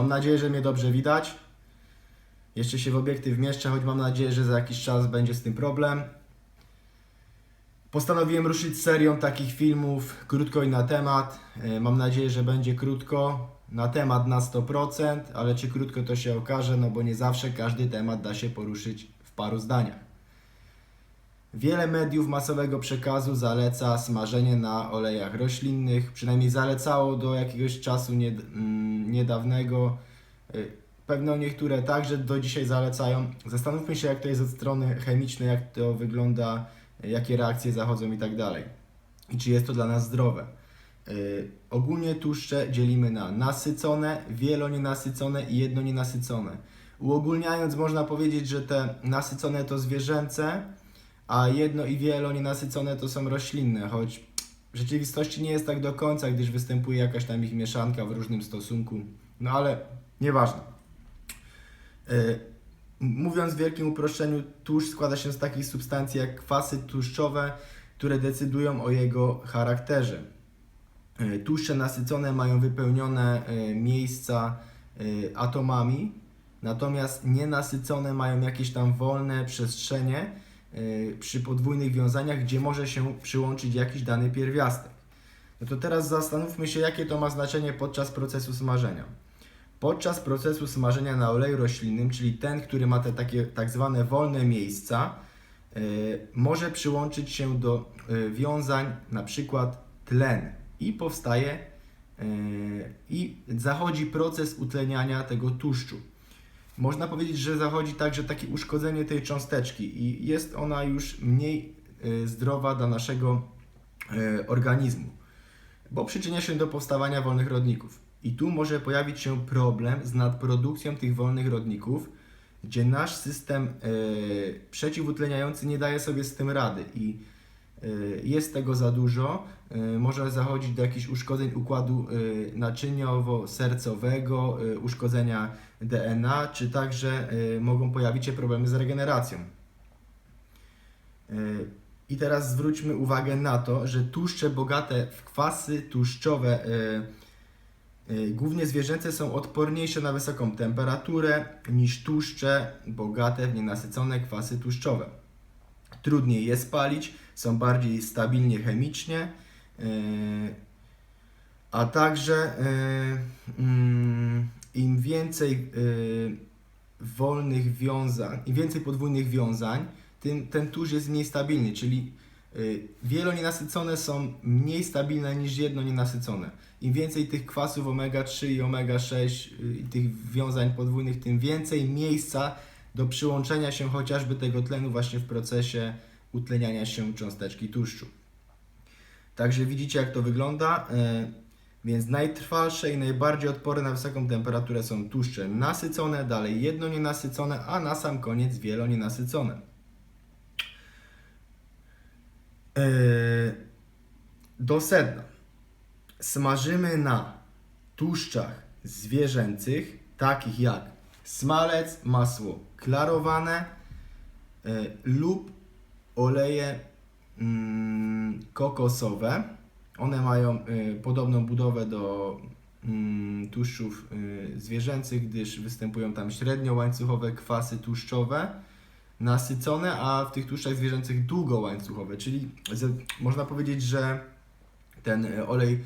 Mam nadzieję, że mnie dobrze widać. Jeszcze się w obiektyw mieszczę, choć mam nadzieję, że za jakiś czas będzie z tym problem. Postanowiłem ruszyć serią takich filmów krótko i na temat. E, Mam nadzieję, że będzie krótko, na temat na 100%, ale czy krótko to się okaże, no bo nie zawsze każdy temat da się poruszyć w paru zdaniach. Wiele mediów masowego przekazu zaleca smażenie na olejach roślinnych, przynajmniej zalecało do jakiegoś czasu nie, mm, niedawnego. Y, Pewno niektóre także do dzisiaj zalecają. Zastanówmy się, jak to jest od strony chemicznej, jak to wygląda, jakie reakcje zachodzą i tak dalej. I czy jest to dla nas zdrowe. Y, Ogólnie tłuszcze dzielimy na nasycone, wielonienasycone i jednonienasycone. Uogólniając, można powiedzieć, że te nasycone to zwierzęce, a jedno i wielonienasycone to są roślinne, choć w rzeczywistości nie jest tak do końca, gdyż występuje jakaś tam ich mieszanka w różnym stosunku. No ale nieważne. Yy, Mówiąc w wielkim uproszczeniu, tłuszcz składa się z takich substancji jak kwasy tłuszczowe, które decydują o jego charakterze. Yy, Tłuszcze nasycone mają wypełnione yy, miejsca atomami, natomiast nienasycone mają jakieś tam wolne przestrzenie przy podwójnych wiązaniach, gdzie może się przyłączyć jakiś dany pierwiastek. No to teraz zastanówmy się, jakie to ma znaczenie podczas procesu smażenia. Podczas procesu smażenia na oleju roślinnym, czyli ten, który ma te takie tak zwane wolne miejsca, yy, może przyłączyć się do yy, wiązań na przykład tlen i powstaje i zachodzi proces utleniania tego tłuszczu. Można powiedzieć, że zachodzi także takie uszkodzenie tej cząsteczki i jest ona już mniej yy, zdrowa dla naszego yy, organizmu, bo przyczynia się do powstawania wolnych rodników. I tu może pojawić się problem z nadprodukcją tych wolnych rodników, gdzie nasz system yy, przeciwutleniający nie daje sobie z tym rady i jest tego za dużo, yy, może zachodzić do jakichś uszkodzeń układu yy, naczyniowo-sercowego, uszkodzenia DNA, czy także mogą pojawić się problemy z regeneracją. I teraz zwróćmy uwagę na to, że tłuszcze bogate w kwasy tłuszczowe głównie zwierzęce są odporniejsze na wysoką temperaturę niż tłuszcze bogate w nienasycone kwasy tłuszczowe. Trudniej je spalić, są bardziej stabilnie chemicznie, yy, a także yy, mm, im więcej yy, wolnych wiązań, im więcej podwójnych wiązań, tym ten tłuszcz jest mniej stabilny, czyli wielonienasycone są mniej stabilne niż jednonienasycone. Im więcej tych kwasów omega-3 i omega-6 y, i tych wiązań podwójnych, tym więcej miejsca do przyłączenia się chociażby tego tlenu właśnie w procesie utleniania się cząsteczki tłuszczu. Także widzicie jak to wygląda. y, Więc najtrwalsze i najbardziej odporne na wysoką temperaturę są tłuszcze nasycone, dalej jednonienasycone, a na sam koniec wielonienasycone. Yy, do sedna. Smażymy na tłuszczach zwierzęcych, takich jak smalec, masło klarowane yy, lub oleje mm, kokosowe. One mają yy, podobną budowę do mm, tłuszczów yy, zwierzęcych, gdyż występują tam średnio łańcuchowe kwasy tłuszczowe nasycone, a w tych tłuszczach zwierzęcych długołańcuchowe, czyli z, można powiedzieć, że ten e, olej e,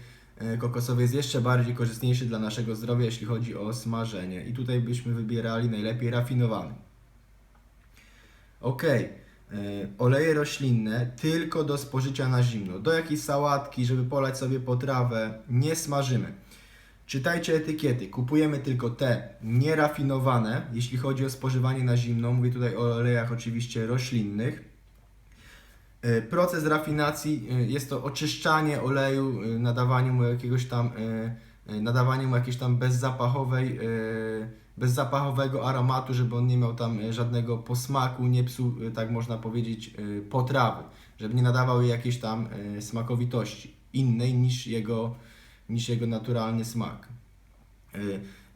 kokosowy jest jeszcze bardziej korzystniejszy dla naszego zdrowia, jeśli chodzi o smażenie. I tutaj byśmy wybierali najlepiej rafinowany. Ok, e, oleje roślinne tylko do spożycia na zimno. Do jakiejś sałatki, żeby polać sobie potrawę, nie smażymy. Czytajcie etykiety. Kupujemy tylko te nierafinowane, jeśli chodzi o spożywanie na zimno. Mówię tutaj o olejach oczywiście roślinnych. E, Proces rafinacji e, jest to oczyszczanie oleju, e, nadawanie mu jakiegoś tam, nadawanie mu jakiejś tam bezzapachowej, bezzapachowego aromatu, żeby on nie miał tam żadnego posmaku, nie psuł, tak można powiedzieć, potrawy, żeby nie nadawał jej jakiejś tam smakowitości innej niż jego, niż jego naturalny smak.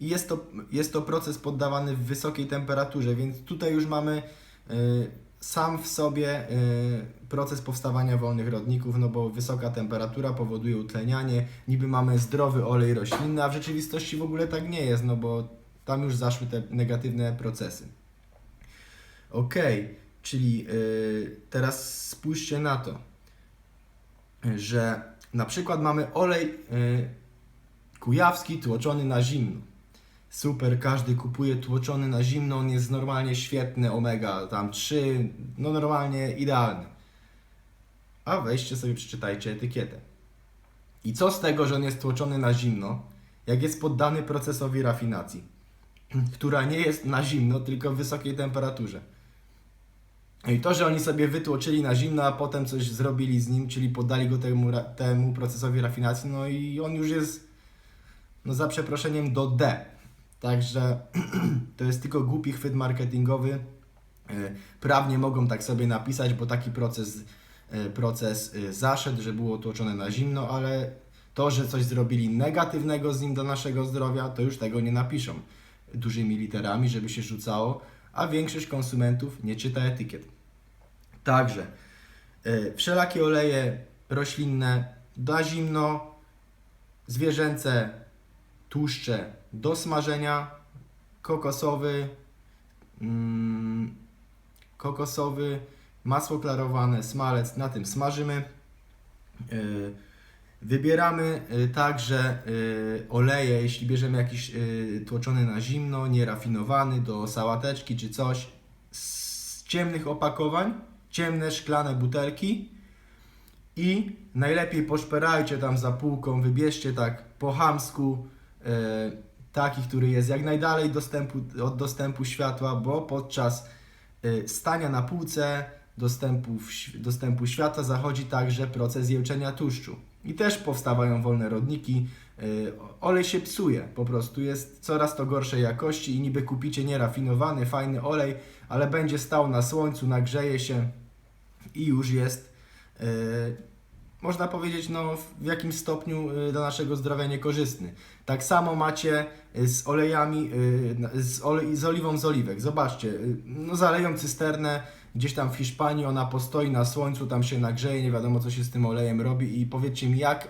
I jest to, jest to proces poddawany w wysokiej temperaturze, więc tutaj już mamy sam w sobie y, proces powstawania wolnych rodników, no bo wysoka temperatura powoduje utlenianie, niby mamy zdrowy olej roślinny, a w rzeczywistości w ogóle tak nie jest, no bo tam już zaszły te negatywne procesy. Ok, czyli y, teraz spójrzcie na to, że na przykład mamy olej y, kujawski tłoczony na zimno. Super, każdy kupuje tłoczony na zimno, on jest normalnie świetny, omega tam 3, no normalnie idealny. A weźcie sobie, przeczytajcie etykietę. I co z tego, że on jest tłoczony na zimno, jak jest poddany procesowi rafinacji, która nie jest na zimno, tylko w wysokiej temperaturze. I to, że oni sobie wytłoczyli na zimno, a potem coś zrobili z nim, czyli poddali go temu, temu procesowi rafinacji, no i on już jest, no za przeproszeniem, do D. Także to jest tylko głupi chwyt marketingowy. E, Prawnie mogą tak sobie napisać, bo taki proces, e, proces e, zaszedł, że było tłoczone na zimno, ale to, że coś zrobili negatywnego z nim do naszego zdrowia, to już tego nie napiszą dużymi literami, żeby się rzucało, a większość konsumentów nie czyta etykiet. Także wszelakie oleje roślinne na zimno, zwierzęce tłuszcze do smażenia, kokosowy, mm, kokosowy, masło klarowane, smalec, na tym smażymy. Yy, Wybieramy yy, także yy, oleje, jeśli bierzemy jakiś tłoczony na zimno, nierafinowany do sałateczki czy coś, z ciemnych opakowań, ciemne szklane butelki i najlepiej poszperajcie tam za półką, wybierzcie tak po chamsku e, taki, który jest jak najdalej dostępu, od dostępu światła, bo podczas e, stania na półce dostępu, dostępu światła zachodzi także proces jełczenia tłuszczu. I też powstawają wolne rodniki. E, olej się psuje, po prostu jest coraz to gorszej jakości i niby kupicie nierafinowany, fajny olej, ale będzie stał na słońcu, nagrzeje się i już jest, e, można powiedzieć, no, w jakimś stopniu e, dla naszego zdrowia niekorzystny. Tak samo macie e, z olejami, na- z, olej, z oliwą z oliwek. Zobaczcie, no, zaleją cysternę gdzieś tam w Hiszpanii, ona postoi na słońcu, tam się nagrzeje, nie wiadomo co się z tym olejem robi i powiedzcie mi, jak,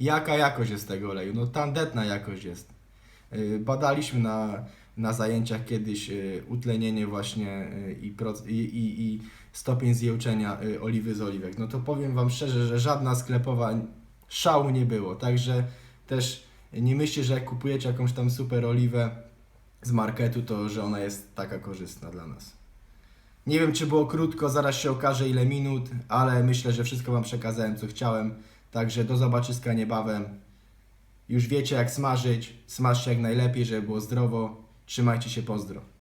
jaka jakość jest tego oleju? No tandetna jakość jest. Badaliśmy na, na zajęciach kiedyś e, utlenienie właśnie i, proc- i, i, i stopień zjełczenia y, oliwy z oliwek. No to powiem Wam szczerze, że żadna sklepowa szału nie było. Także też nie myślcie, że jak kupujecie jakąś tam super oliwę z marketu, to że ona jest taka korzystna dla nas. Nie wiem, czy było krótko, zaraz się okaże ile minut, ale myślę, że wszystko Wam przekazałem, co chciałem. Także do zobaczyska niebawem. Już wiecie, jak smażyć. Smażcie jak najlepiej, żeby było zdrowo. Trzymajcie się, pozdro.